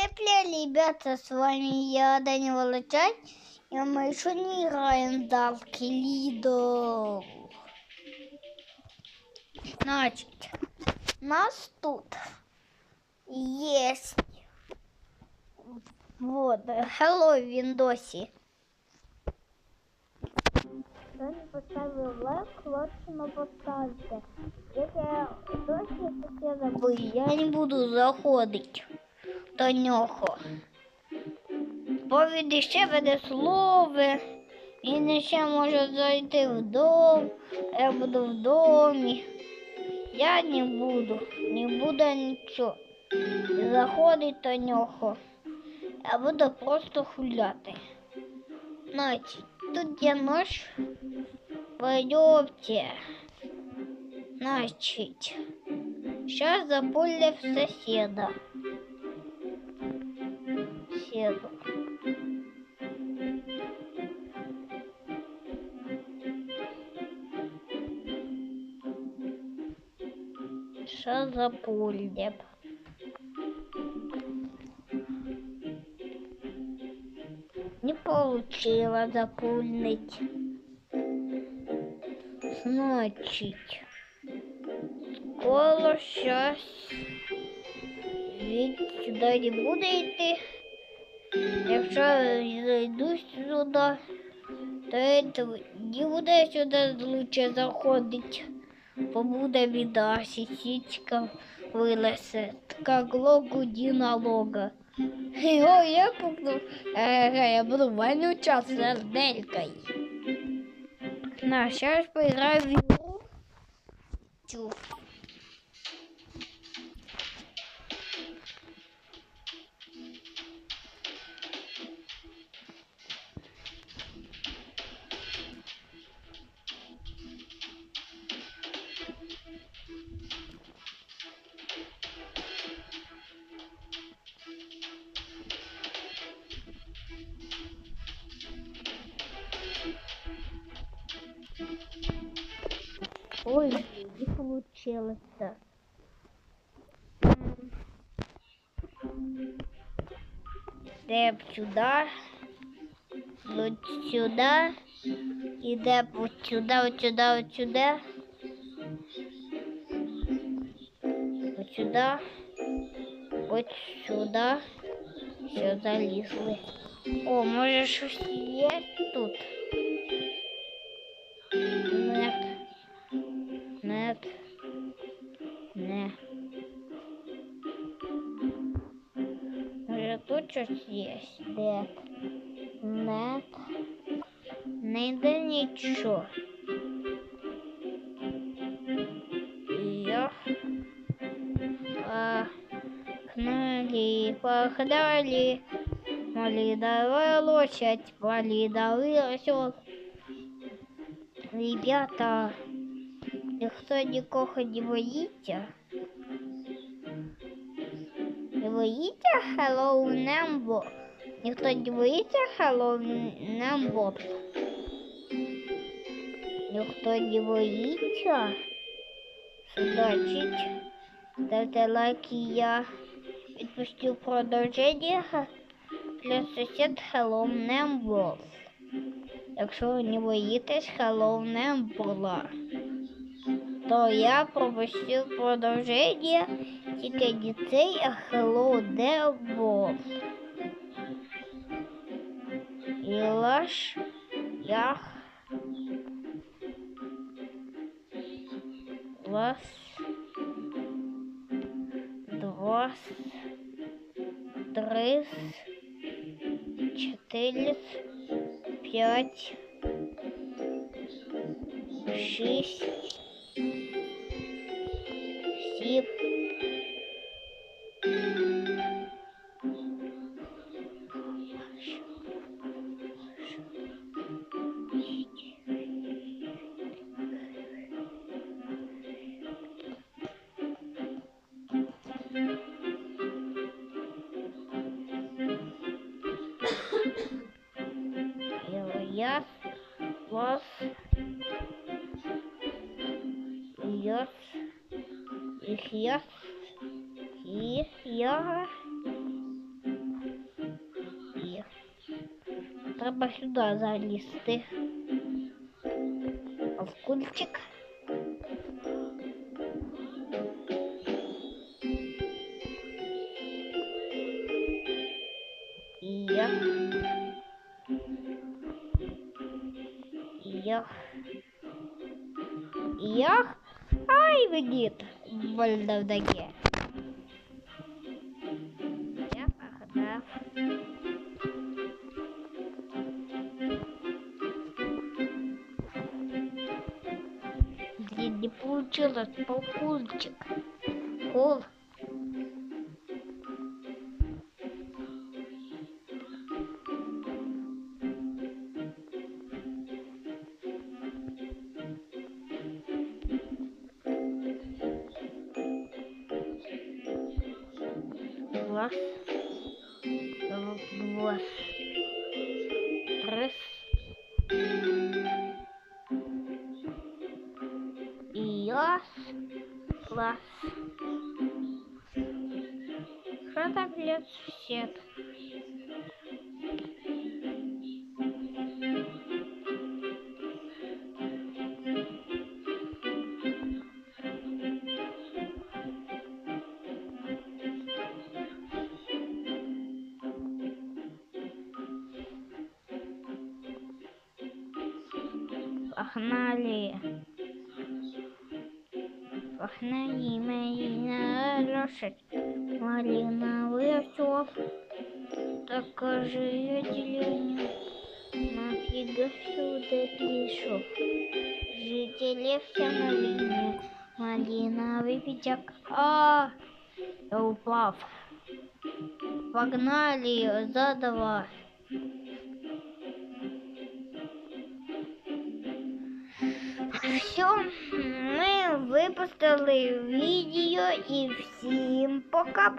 Всем привет, ребята, с вами я, Даня Волочай, и мы еще не играем в Дарки Лидо. Значит, у нас тут есть вот, hello, Виндоси. Кто не поставил лайк, лучше поставьте. Если досі все забыли, я не буду заходить до нього. Повіді ще веде слови. Він ще може зайти в дом. Я буду в домі. Я не буду, не буду нічого. Заходить до нього. Я буду просто гуляти. Значить, тут є нож. Пойдемте. Значит, сейчас запулим соседа. Соседу. Сейчас запулим. Не получилось запульнуть. Значит коло щас від сюди не буде йти. Якщо зайду сюди, то я не буде сюди лучше заходити. Побуде біда, січка вилесе, така глоку ді налога. Його я пукнув, я буду ванну час серделькою. На, зараз поіграю в ігру. Чух. Ой, не получилось. -то. Йдемо сюди, от сюди, йдемо от сюди, от сюди, от сюди. От сюди, от сюди. Все, залізли. О, може щось є тут? Не. Може тут є? Де? Нет. Не йде нічого. Я. Пахнули, пахдали. Валидовая лошадь, валидовый осел. Ребята, Ніхто нікого не боїться. Не боїться Hello Нембо. Ніхто не боїться Hello Нембо. Ніхто не боїться. Значить, ставте лайки я відпустив продовження для сусід Hello Нембо. Якщо ви не боїтесь, Hello Нембо то я пропустив продовження тільки дітей Hello Devil. І лаш я вас два три четыре пять шесть вас идет их я и я и треба сюди залізти. А в кульчик і я. Видит. Вальдавдаге. Я погнав. Блин, не получилось полкульчик. Кол. Глаз. Глаз. Раз. И раз. Глаз. Что так лет все? Погнали. Погнали, Марина, лошадь. Малиновый осел. Докажи деревню. Нафига сюда пришел? Жители все малине. Малиновый пятак. А, я упав. Погнали, задавай. Все, ми випустили відео і всім пока-пока.